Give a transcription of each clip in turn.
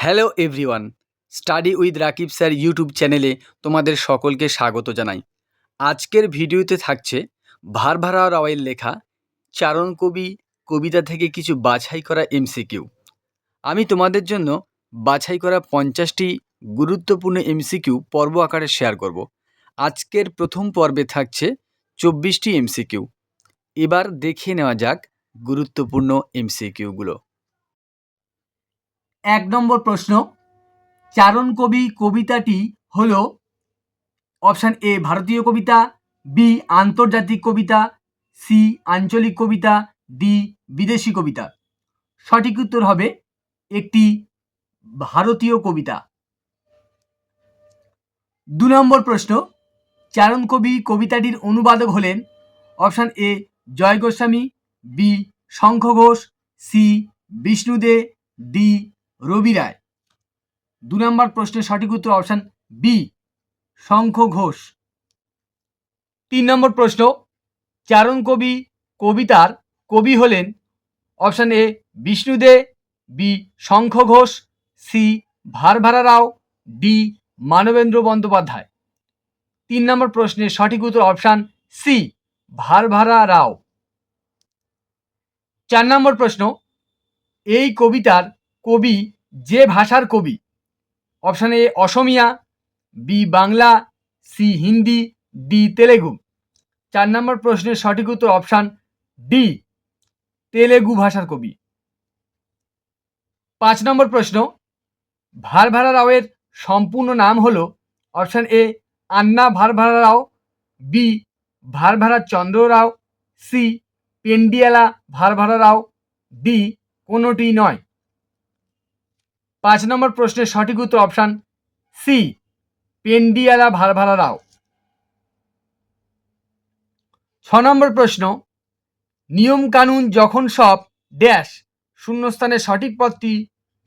Hello everyone study with Rakib sir YouTube চ্যানেলে তোমাদের সকলকে স্বাগত জানাই। আজকের ভিডিওতে থাকছে ভারভারা রাওয়ের লেখা চারণ কবি, কবিতা থেকে কিছু বাছাই করা এমসিকিউ আমি তোমাদের জন্য বাছাই করা পঞ্চাশটি গুরুত্বপূর্ণ এমসিকিউ পর্ব আকারে শেয়ার করব। আজকের প্রথম পর্বে থাকছে চব্বিশটি এমসিকিউ এবার দেখে নেওয়া যাক গুরুত্বপূর্ণ এমসিকিউগুলো এক নম্বর প্রশ্ন, চারণ কবি কবিতাটি হল অপশান এ ভারতীয় কবিতা বি আন্তর্জাতিক কবিতা সি আঞ্চলিক কবিতা ডি বিদেশি কবিতা। সঠিক উত্তর হবে একটি ভারতীয় কবিতা। দু নম্বর প্রশ্ন, চারণ কবি কবিতাটির অনুবাদক হলেন option A Joy Goswami B Shankha Ghosh C Bishnude D Rabi Ray. দু নম্বর প্রশ্নের সঠিক উত্তর অপশান বি শঙ্খ ঘোষ। তিন নম্বর প্রশ্ন, চারণ কবি, কবিতার কবি হলেন। Option A Bishnude B Shankha Ghosh C Varavara Rao D Manabendra Bandyopadhyay. তিন নম্বর প্রশ্নের সঠিক উত্তর অপশান সি ভারভারা রাও। চার নম্বর প্রশ্ন, এই কবিতার কবি যে ভাষার কবি option A Asamiya B Bangla C Hindi D Telugu. চার নম্বর প্রশ্নের সঠিক উত্তর অপশান ডি তেলেগু ভাষার কবি। পাঁচ নম্বর প্রশ্ন, ভারভারা রাওয়ের সম্পূর্ণ নাম হল option A Anna Varavara Rao B Varavara Chandra Rao C Pendyala Varavara Rao D কোনোটি নয়। পাঁচ নম্বর প্রশ্নের সঠিক উত্তর অপশান সি পেন্ডিয়ালা ভারভারা রাও ছ নম্বর প্রশ্ন নিয়ম কানুন যখন সব ড্যাশ, শূন্যস্থানের সঠিক পদটি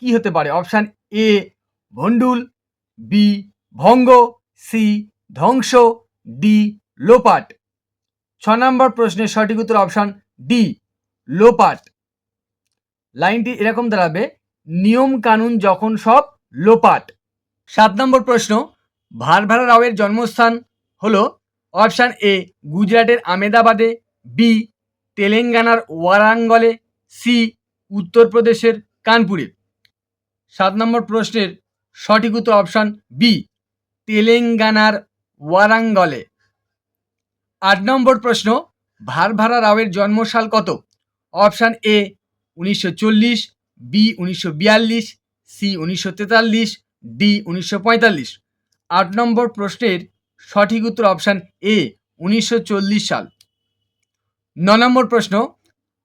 কি হতে পারে? অপশান এ ভন্ডুল বি ভঙ্গ সি ধ্বংস ডি লোপাট। ছ নম্বর প্রশ্নের সঠিক উত্তর অপশান ডি লোপাট। লাইনটি এরকম দাঁড়াবে নিয়ম কানুন যখন সব লোপাট। সাত নম্বর প্রশ্ন, ভারভারা রাওয়ের জন্মস্থান হল অপশান এ, গুজরাটের আমেদাবাদে, বি, তেলেঙ্গানার ওয়ারাঙ্গলে, সি, উত্তরপ্রদেশের কানপুরে। সাত নম্বর প্রশ্নের সঠিক উত্তর অপশান বি, তেলেঙ্গানার ওয়ারাঙ্গলে। আট নম্বর প্রশ্ন, ভারভারা রাওয়ের জন্মসাল কত? অপশান এ, উনিশশো চল্লিশ বি উনিশশো বিয়াল্লিশ সি উনিশশো তেতাল্লিশ ডি উনিশশো পঁয়তাল্লিশ। আট নম্বর প্রশ্নের সঠিক উত্তর অপশান এ উনিশশো চল্লিশ সাল। ন নম্বর প্রশ্ন,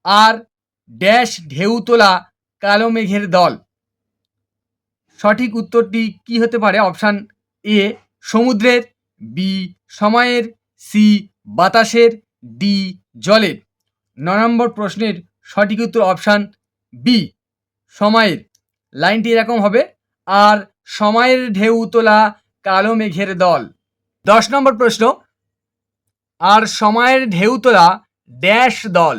আর ড্যাশ ঢেউ তোলা কালো মেঘের দল? সঠিক উত্তরটি কি হতে পারে? অপশান এ সমুদ্রের বি সময়ের সি বাতাসের ডি জলের। ন নম্বর প্রশ্নের সঠিক উত্তর অপশান বি সময়ের। লাইনটি এরকম হবে, আর সময়ের ঢেউ তোলা কালো মেঘের দল। দশ নম্বর প্রশ্ন, আর সময়ের ঢেউ তোলা ড্যাশ দল।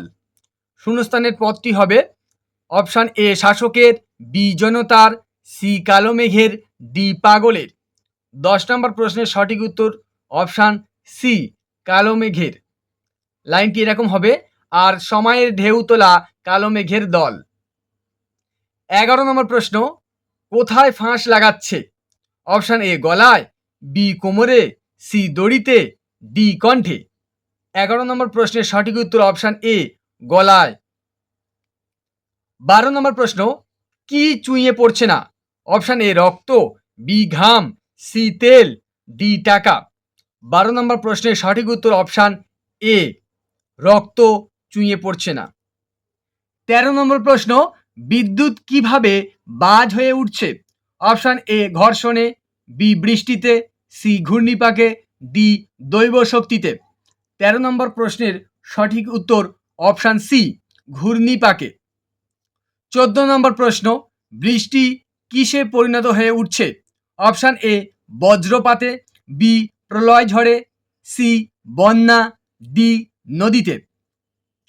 শূন্যস্থানের পদটি হবে, অপশান এ, শাসকের, বি, জনতার, সি, কালো মেঘের, ডি, পাগলের। দশ নম্বর প্রশ্নের সঠিক উত্তর, অপশান সি, কালো মেঘের। লাইনটি এরকম হবে, আর সময়ের ঢেউ তোলা কালো মেঘের দল। এগারো নম্বর প্রশ্ন, কোথায় ফাঁস লাগাচ্ছে? অপশান এ, গলায়, বি, কোমরে, সি, দড়িতে, ডি, কণ্ঠে। এগারো নম্বর প্রশ্নের সঠিক উত্তর অপশান এ, গলায়। বারো নম্বর প্রশ্ন, কি চুইয়ে পড়ছে না? অপশান এ, রক্ত, বি, ঘাম, সি, তেল, ডি, টাকা। বারো নম্বর প্রশ্নের সঠিক উত্তর অপশান এ, রক্ত চুইয়ে পড়ছে না। তেরো নম্বর প্রশ্ন বিদ্যুৎ কীভাবে বাজ হয়ে উঠছে? অপশান এ, ঘর্ষণে, বি, বৃষ্টিতে, সি, ঘূর্ণিপাকে, ডি দৈব শক্তিতে তেরো নম্বর প্রশ্নের সঠিক উত্তর অপশান সি, ঘূর্ণিপাকে। চোদ্দ নম্বর প্রশ্ন, বৃষ্টি কিসে পরিণত হয়ে উঠছে? অপশান এ, বজ্রপাতে, বি, প্রলয় ঝড়ে, সি, বন্যা, ডি, নদীতে।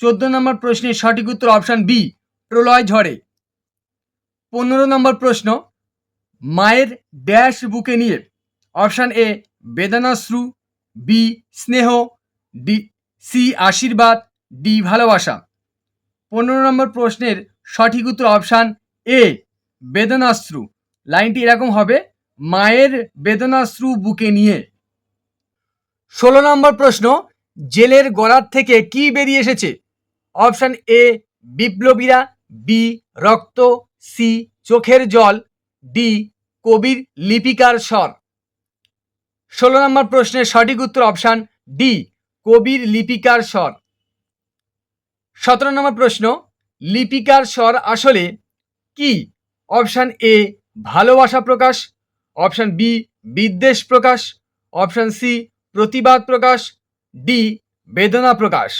চোদ্দ নম্বর প্রশ্নের সঠিক উত্তর অপশান বি প্রলয় ঝড়ে। পনেরো নম্বর প্রশ্ন, মায়ের ড্যাশ বুকে নিয়ে অপশান এ, বেদনাশ্রু, বি, স্নেহ, ডি, সি, আশীর্বাদ, ডি, ভালোবাসা। পনেরো নম্বর প্রশ্নের সঠিক উত্তর অপশান এ, বেদনাশ্রু। লাইনটি এরকম হবে, মায়ের বেদনাশ্রু বুকে নিয়ে। ষোলো নম্বর প্রশ্ন, জেলের গলার থেকে কি বেরিয়ে এসেছে? অপশান এ, বিপ্লবীরা বি রক্ত সি চোখের জল ডি কবির লিপিকার স্বর। ষোলো নম্বর প্রশ্নের সঠিক উত্তর অপশান ডি কবির লিপিকার স্বর। সতেরো নম্বর প্রশ্ন, লিপিকার স্বর আসলে কি? অপশান এ ভালোবাসা প্রকাশ। অপশান বি বিদ্বেষ প্রকাশ। অপশান সি প্রতিবাদ প্রকাশ। ডি বেদনা প্রকাশ।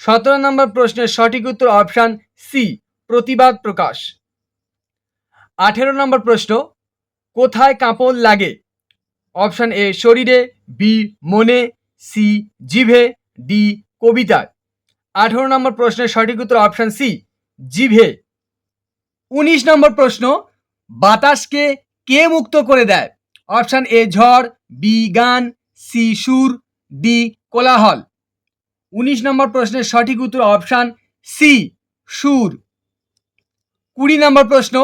সতেরো নম্বর প্রশ্নের সঠিক উত্তর অপশান সি প্রতিবাদ প্রকাশ। আঠেরো নম্বর প্রশ্ন, কোথায় কাঁপন লাগে? অপশান এ শরীরে বি মনে সি জিভে ডি কবিতায়। আঠেরো নম্বর প্রশ্নের সঠিক উত্তর অপশান সি জিভে। উনিশ নম্বর প্রশ্ন, বাতাসকে কে মুক্ত করে দেয়? অপশান এ ঝড় বি গান সি সুর ডি কোলাহল। উনিশ নম্বর প্রশ্নের সঠিক উত্তর অপশান সি সুর। কুড়ি নম্বর প্রশ্ন,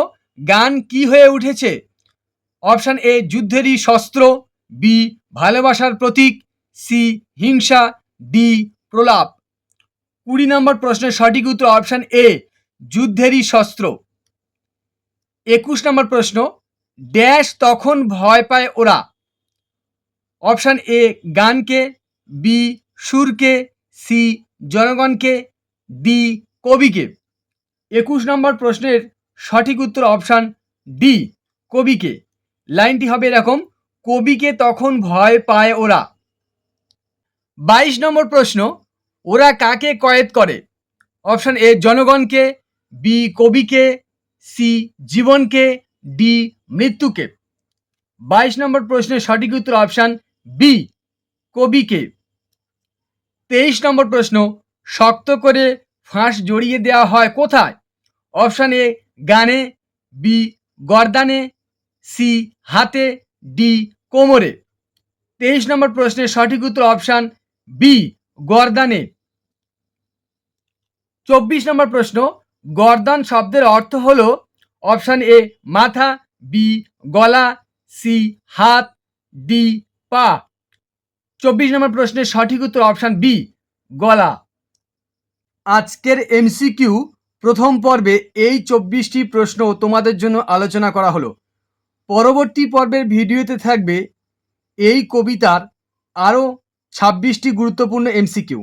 গান কি হয়ে উঠেছে? অপশান এ, যুদ্ধেরই শস্ত্র, বি, ভালোবাসার প্রতীক, সি, হিংসা, ডি, প্রলাপ। কুড়ি নম্বর প্রশ্নের সঠিক উত্তর অপশান এ, যুদ্ধেরই শস্ত্র। একুশ নম্বর প্রশ্ন, ড্যাশ তখন ভয় পায় ওরা? অপশান এ, গানকে, বি, সুরকে, সি, জনগণকে, ডি কবিকে একুশ নম্বর প্রশ্নের সঠিক উত্তর অপশান ডি কবিকে লাইনটি হবে এরকম কবিকে তখন ভয় পায় ওরা? বাইশ নম্বর প্রশ্ন, ওরা কাকে কয়েদ করে? অপশান এ জনগণকে বি কবিকে সি জীবনকে ডি মৃত্যুকে বাইশ নম্বর প্রশ্নের সঠিক উত্তর অপশান বি কবিকে তেইশ নম্বর প্রশ্ন, শক্ত করে ফাঁস জড়িয়ে দেওয়া হয় কোথায়? অপশান এ, গানে, বি, গর্দানে, সি, হাতে, ডি, কোমরে। তেইশ নম্বর প্রশ্নের সঠিক উত্তর অপশান বি, গর্দানে। চব্বিশ নম্বর প্রশ্ন, গর্দান শব্দের অর্থ হল অপশান এ, মাথা, বি, গলা, সি, হাত, ডি, পা। চব্বিশ নম্বর প্রশ্নের সঠিক উত্তর অপশান বি, গলা। আজকের এমসিকিউ প্রথম পর্বে এই চব্বিশটি প্রশ্ন তোমাদের জন্য আলোচনা করা হলো। পরবর্তী পর্বের ভিডিওতে থাকবে এই কবিতার আরও ছাব্বিশটি গুরুত্বপূর্ণ এমসিকিউ।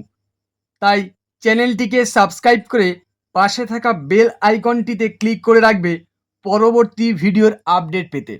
তাই চ্যানেলটিকে সাবস্ক্রাইব করে পাশে থাকা বেল আইকনটিতে ক্লিক করে রাখবে পরবর্তী ভিডিওর আপডেট পেতে।